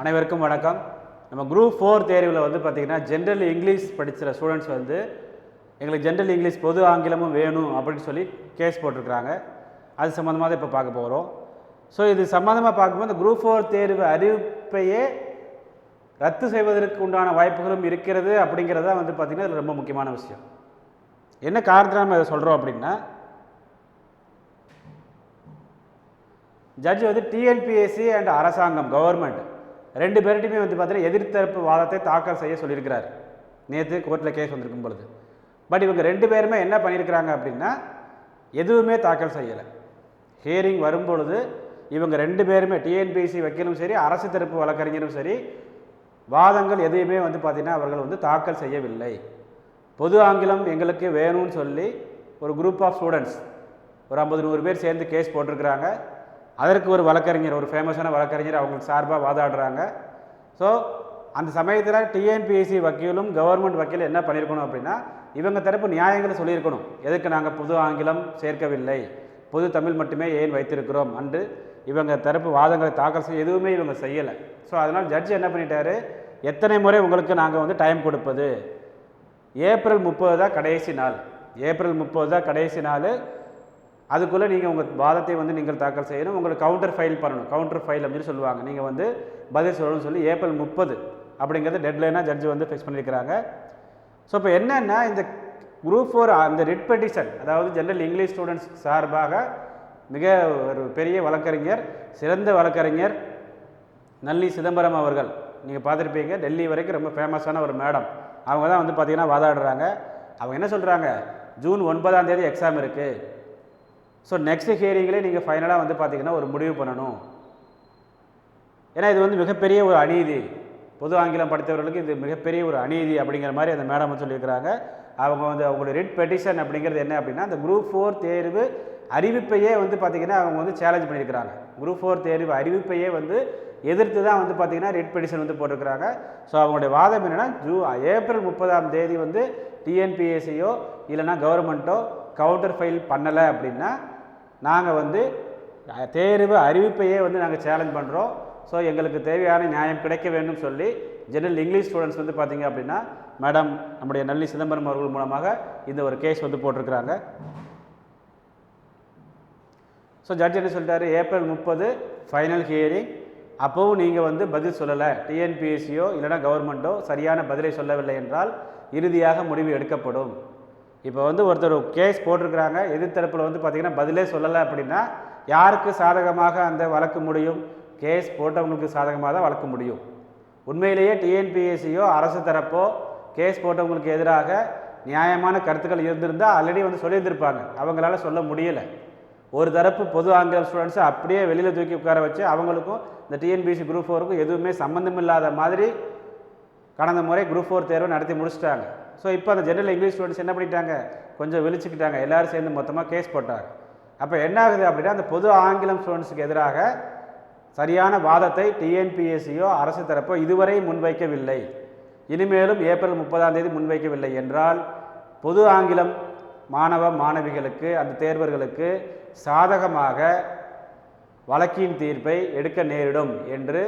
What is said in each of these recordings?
அனைவருக்கும் வணக்கம். நம்ம குரூப் ஃபோர் தேர்வில் வந்து பார்த்திங்கன்னா ஜென்ரல் இங்கிலீஷ் படிக்கிற ஸ்டூடெண்ட்ஸ் வந்து எங்களுக்கு ஜென்ரல் இங்கிலீஷ் பொது ஆங்கிலமும் வேணும் அப்படின்னு சொல்லி கேஸ் போட்டிருக்கிறாங்க. அது சம்மந்தமாக தான் இப்போ பார்க்க போகிறோம் ஸோ இது சம்மந்தமாக பார்க்கும்போது இந்த குரூப் ஃபோர் தேர்வு அறிவிப்பையே ரத்து செய்வதற்கு உண்டான வாய்ப்புகளும் இருக்கிறது அப்படிங்கிறதா வந்து பார்த்திங்கன்னா இது ரொம்ப முக்கியமான விஷயம். என்ன காரணத்தில் நம்ம இதை சொல்கிறோம் அப்படின்னா ஜட்ஜ் வந்து டிஎன்பிஎஸ்சி அண்ட் அரசாங்கம் கவர்மெண்ட் ரெண்டு பேர்கிட்டையுமே வந்து பார்த்தீங்கன்னா எதிர்த்தரப்பு வாதத்தை தாக்கல் செய்ய சொல்லியிருக்கிறார். நேற்று கோர்ட்டில் கேஸ் வந்திருக்கும் பொழுது. பட் இவங்க ரெண்டு பேருமே என்ன பண்ணியிருக்கிறாங்க அப்படின்னா எதுவுமே தாக்கல் செய்யலை. ஹியரிங் வரும்பொழுது இவங்க ரெண்டு பேருமே டிஎன்பிஎஸ்சி வக்கீலும் சரி அரசு தரப்பு வழக்கறிஞரும் சரி வாதங்கள் எதையுமே வந்து பார்த்திங்கன்னா அவர்கள் வந்து தாக்கல் செய்யவில்லை. பொது ஆங்கிலம் எங்களுக்கு வேணும்னு சொல்லி ஒரு குரூப் ஆஃப் ஸ்டூடெண்ட்ஸ் ஒரு ஐம்பது நூறு பேர் சேர்ந்து கேஸ் போட்டிருக்கிறாங்க. அதற்கு ஒரு வழக்கறிஞர் ஒரு ஃபேமஸான வழக்கறிஞர் அவங்களுக்கு சார்பாக வாதாடுறாங்க. ஸோ அந்த சமயத்தில் டிஎன்பிஎஸ்சி வக்கீலும் கவர்மெண்ட் வக்கீலும் என்ன பண்ணியிருக்கணும் அப்படின்னா இவங்க தரப்பு நியாயங்களை சொல்லியிருக்கணும். எதுக்கு நாங்கள் புது ஆங்கிலம் சேர்க்கவில்லை? புது தமிழ் மட்டுமே ஏன் வைத்திருக்கிறோம்? அன்று இவங்க தரப்பு வாதங்களை தாக்கல் செய்ய எதுவுமே இவங்க செய்யலை. ஸோ அதனால் ஜட்ஜ் என்ன பண்ணிட்டாரு? எத்தனை முறை உங்களுக்கு நாங்கள் வந்து டைம் கொடுப்பது? ஏப்ரல் முப்பது தான் கடைசி நாள். ஏப்ரல் முப்பது தான் கடைசி நாள். அதுக்குள்ளே நீங்கள் உங்கள் வாதத்தை வந்து நீங்கள் தாக்கல் செய்யணும் உங்களுக்கு கவுண்டர் ஃபைல் பண்ணணும். கவுண்டர் ஃபைல் அப்படின்னு சொல்லுவாங்க. நீங்கள் வந்து பதில் சொல்லணும்னு சொல்லி ஏப்ரல் முப்பது அப்படிங்கிறது டெட்லைனாக ஜட்ஜ் வந்து ஃபிக்ஸ் பண்ணியிருக்கிறாங்க ஸோ இப்போ என்னென்னா இந்த குரூப் ஃபோர் அந்த ரிட் பெட்டிஷன் அதாவது ஜென்ரல் இங்கிலீஷ் ஸ்டூடெண்ட்ஸ் சார்பாக மிக ஒரு பெரிய வழக்கறிஞர் சிறந்த வழக்கறிஞர் நல்லி சிதம்பரம் அவர்கள். நீங்கள் பார்த்துருப்பீங்க டெல்லி வரைக்கும் ரொம்ப ஃபேமஸான ஒரு மேடம் அவங்க தான் வந்து பார்த்திங்கன்னா வாதாடுறாங்க. அவங்க என்ன சொல்கிறாங்க ஜூன் ஒன்பதாம் தேதி எக்ஸாம் இருக்குது ஸோ நெக்ஸ்ட் ஹியரிங்லேயே நீங்கள் ஃபைனலாக வந்து பார்த்தீங்கன்னா ஒரு முடிவு பண்ணணும். ஏன்னா இது வந்து மிகப்பெரிய ஒரு அநீதி. பொது ஆங்கிலம் படித்தவர்களுக்கு இது மிகப்பெரிய ஒரு அநீதி அப்படிங்கிற மாதிரி அந்த மேடம் வந்து சொல்லியிருக்கிறாங்க. அவங்க வந்து அவங்களோட ரிட் பெட்டிஷன் அப்படிங்கிறது என்ன அப்படின்னா அந்த குரூப் ஃபோர் தேர்வு அறிவிப்பையே வந்து பார்த்திங்கன்னா அவங்க வந்து சேலஞ்ச் பண்ணியிருக்கிறாங்க. குரூப் ஃபோர் தேர்வு அறிவிப்பையே வந்து எதிர்த்து தான் வந்து பார்த்திங்கன்னா ரிட் பெட்டிஷன் வந்து போட்டிருக்கிறாங்க. ஸோ அவங்களுடைய வாதம் என்னென்னா ஜூ ஏப்ரல் முப்பதாம் தேதி வந்து டிஎன்பிஎஸ்சியோ இல்லைனா கவர்மெண்ட்டோ கவுண்டர் ஃபைல் பண்ணலை அப்படின்னா நாங்கள் வந்து தேர்வு அறிவிப்பையே வந்து நாங்கள் சேலஞ்ச் பண்ணுறோம் ஸோ எங்களுக்கு தேவையான நியாயம் கிடைக்க வேண்டும் சொல்லி ஜெனரல் இங்கிலீஷ் ஸ்டூடெண்ட்ஸ் வந்து பார்த்தீங்க அப்படின்னா மேடம் நம்முடைய நல்லி சிதம்பரம் அவர்கள் மூலமாக இந்த ஒரு கேஸ் வந்து போட்டிருக்கிறாங்க. ஸோ ஜட்ஜ் என்ன சொல்லிட்டாரு? ஏப்ரல் முப்பது ஃபைனல் ஹியரிங் அப்போவும் நீங்கள் வந்து பதில் சொல்லலை. டிஎன்பிஎஸ்சியோ இல்லைனா கவர்மெண்ட்டோ சரியான பதிலை சொல்லவில்லை என்றால் இறுதியாக முடிவு எடுக்கப்படும். இப்போ வந்து ஒருத்தர் கேஸ் போட்டிருக்கிறாங்க எதிர்த்தரப்பில் வந்து பார்த்திங்கன்னா பதிலே சொல்லலை அப்படின்னா யாருக்கு சாதகமாக அந்த வழக்கு முடியும்? கேஸ் போட்டவங்களுக்கு சாதகமாக தான் வழக்கு முடியும். உண்மையிலேயே டிஎன்பிஎஸ்சியோ அரசு தரப்போ கேஸ் போட்டவங்களுக்கு எதிராக நியாயமான கருத்துக்கள் இருந்திருந்தால் ஆல்ரெடி வந்து சொல்லியிருந்திருப்பாங்க. அவங்களால சொல்ல முடியலை. ஒரு தரப்பு பொது ஆங்கில ஸ்டூடெண்ட்ஸை அப்படியே வெளியில் தூக்கி உட்கார வச்சு அவங்களுக்கும் இந்த டிஎன்பிஎஸ்சி குரூப் ஃபோருக்கும் எதுவுமே சம்மந்தம் இல்லாத மாதிரி கடந்த முறை குரூப் ஃபோர் தேர்வை நடத்தி முடிச்சிட்டாங்க. ஸோ இப்போ அந்த ஜெனரல் இங்கிலீஷ் ஸ்டூடெண்ட்ஸ் என்ன பண்ணிட்டாங்க? கொஞ்சம் விழிச்சுக்கிட்டாங்க. எல்லோரும் சேர்ந்து மொத்தமாக கேஸ் போட்டாங்க. அப்போ என்ன ஆகுது அப்படின்னா அந்த பொது ஆங்கிலம் ஸ்டூடெண்ட்ஸுக்கு எதிராக சரியான வாதத்தை டிஎன்பிஎஸ்சியோ அரசு தரப்போ இதுவரை முன்வைக்கவில்லை. இனிமேலும் ஏப்ரல் முப்பதாம் தேதி முன்வைக்கவில்லை என்றால் பொது ஆங்கிலம் மாணவ மாணவிகளுக்கு அந்த தேர்வர்களுக்கு சாதகமாக வழக்கின் தீர்ப்பை எடுக்க நேரிடும் என்று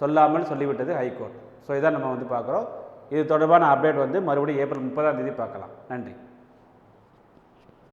சொல்லாமல் சொல்லிவிட்டது ஹைகோர்ட். ஸோ இதான் நம்ம வந்து பார்க்குறோம். இது தொடர்பான அப்டேட் வந்து மறுபடியும் ஏப்ரல் முப்பதாம் தேதி பார்க்கலாம். நன்றி.